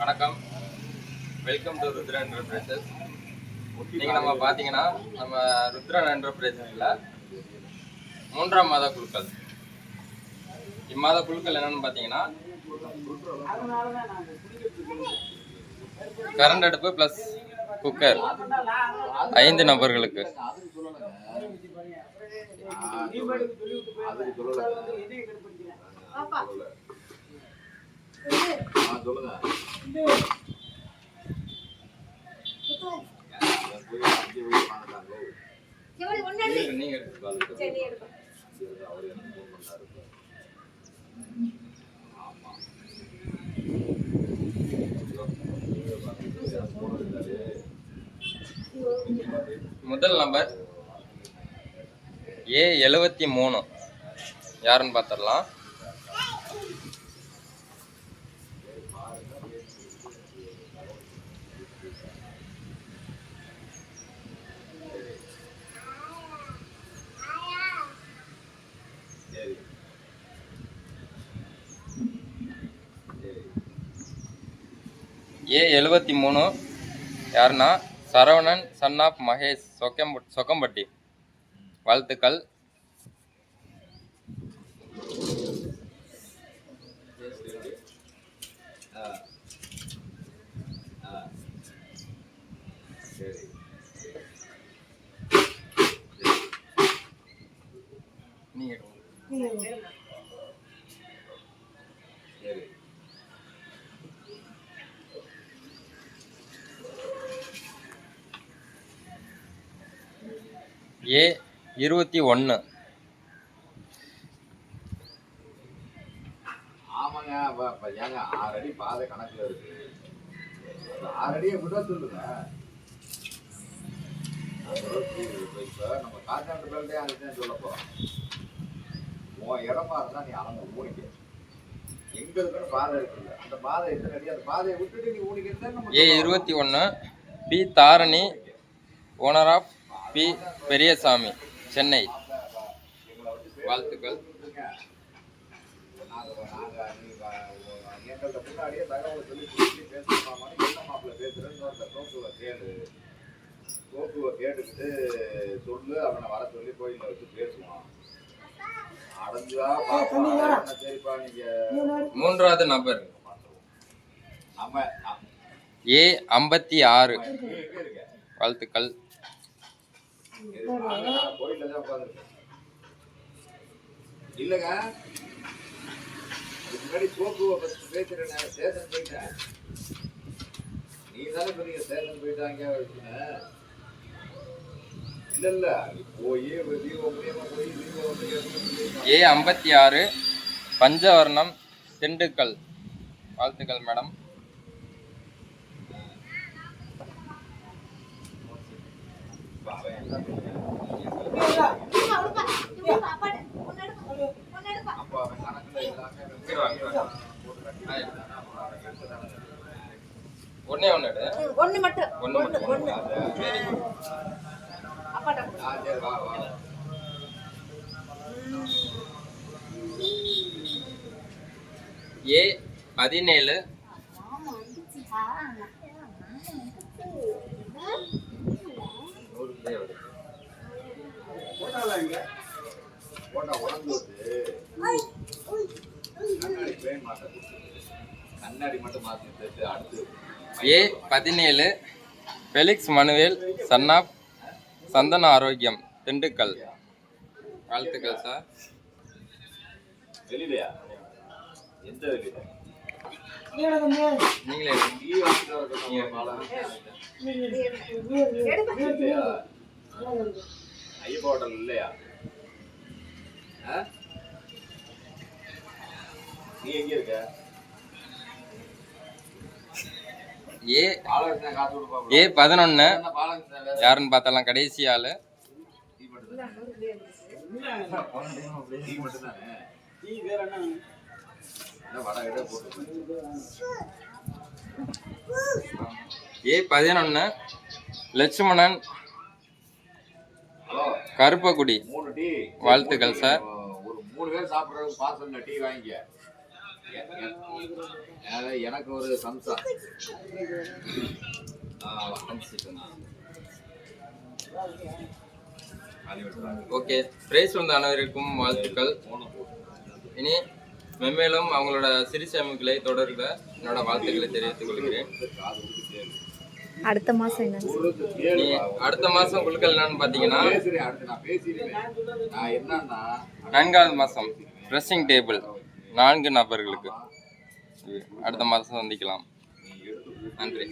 வணக்கம். Welcome to Rudra enterprises இன்னைக்கு நம்ம பார்த்தீங்கன்னா நம்ம ருத்ரா என்டர்பிரைசஸில் மூன்றாம் மாத குழுக்கள். இம்மாத குழுக்கள் என்னன்னு பார்த்தீங்கன்னா கரண்ட் அடுப்பு ப்ளஸ் குக்கர் ஐந்து நபர்களுக்கு. நீங்க எடுத்து பாருங்க. முதல் நம்பர் ஏ எழுவத்தி மூணு யாருன்னு பார்த்துடலாம் ஏ எழுபத்தி மூணு. யாருன்னா? Saravanan son of Mahesh Chokkam Chokkampatti. வாழ்த்துக்கள். நீங்க ஏ இருபத்தி ஒன்று ஆமாங்க ஏங்க ஆறு அடி பாதை கணக்குல இருக்கு. ஆறு அடியை விட சொல்லுங்க. இப்ப நம்ம கான்ட்ராக்ட் பேர்டே அதுதான் சொல்ல உன் இடமா இருந்தா நீ அளந்து ஊனிக்க. எங்க இருக்கிற பாதை இருக்குல்ல. அந்த பாதை எத்தனை அடி? அந்த பாதையை விட்டுட்டு நீ ஊனிக்கிறதா நம்ம ஏ இருபத்தி ஒன்று B Dharani. Owner of B. Periyasamy Chennai. வாழ்த்துக்கள். நாங்க நாங்க நீ வ- உ- எங்கள்ட்ட முன்னாடியே தகவல் சொல்லி சொல்லி பேசணுமாமா என்ன மாப்பிள்ள பேசுறேன்னு ஒருத்த தோப்புவை கேளு தோப்புவை கேட்டுக்கிட்டு சொல்லு அவனை வர சொல்லி கோயில்ல வச்சு பேசுவான். அடைஞ்சா சரிப்பா நீங்க? மூன்றாவது நபர். நம்ம ஏ ஐம்பத்தி ஆறு. வாழ்த்துக்கள் இது நாங்க நான் கோயில்ல தான் உட்காந்துருக்கேன் இல்லைங்க. முன்னாடி சோப்புவை பத்தி பேசுறேன் நான் ஸ்டேஷன் போயிட்டேன் நீ தானே பெரிய ஸ்டேஷன் போயிட்டாங்க வச்சுன இல்லை இல்ல. நீ போய் தீப ஏ ஐம்பத்தி ஆறு பஞ்சவர்ணம் திண்டுக்கல். வாழ்த்துக்கள் மேடம் அவன் என்ன பண்ணுவான்? அப்ப அவன் கணக்குல எல்லாமே போட்டு கட்டிட்டானா, அப்புறம் ஒன்னே எடு ஒண்ணு மட்டும். மட்டும். ஒண்ணு. சரி அப்பாட்ட ஆ, சரி வா வா. ஏ பதினேழு ஏ பதினேழு ஃபெலிக்ஸ் மனுவேல் சன் ஆஃப் சந்தன ஆரோக்கியம் திண்டுக்கல். வாழ்த்துக்கள் சார் வெளியிலயா? எந்த வெளியில? நீங்களே ஐயப்ப ஹோட்டல் இல்லையா? நீ எங்க இருக்க? ஏ ஏ பாலகிருஷ்ணன் யாருன்னு பார்த்தலாம் கடைசி ஆள். டீ மட்டும்தானே? டீ மட்டும்தானே என்ன வடை கிட்ட போட்டு ஏ பதினொன்று லட்சுமணன் ஹலோ கருப்பக்குடி மூணு டீ வாழ்த்துக்கள் சார். ஒரு மூணு பேர் சாப்பிட்றதுக்கு பார்சல்ல டீ வாங்கிக்க எனக்கு ஒரு சம்சா. ஓகே பிரைஸ் வந்த அனைவருக்கும் வாழ்த்துக்கள் இனி மென்மேலும் அவங்களோட சிறு சேமிப்புகளை தொடர்க என்னோட வாழ்த்துக்களை தெரிவித்துக் கொள்கிறேன். அடுத்த மாசம் என்ன? அடுத்த மாசம் குழுக்கள் என்னன்னு பார்த்தீங்கன்னா நான்காவது மாதம் ட்ரெஸ்ஸிங் டேபிள் நான்கு நபர்களுக்கு. அடுத்த மாதம் சந்திக்கலாம். நன்றி.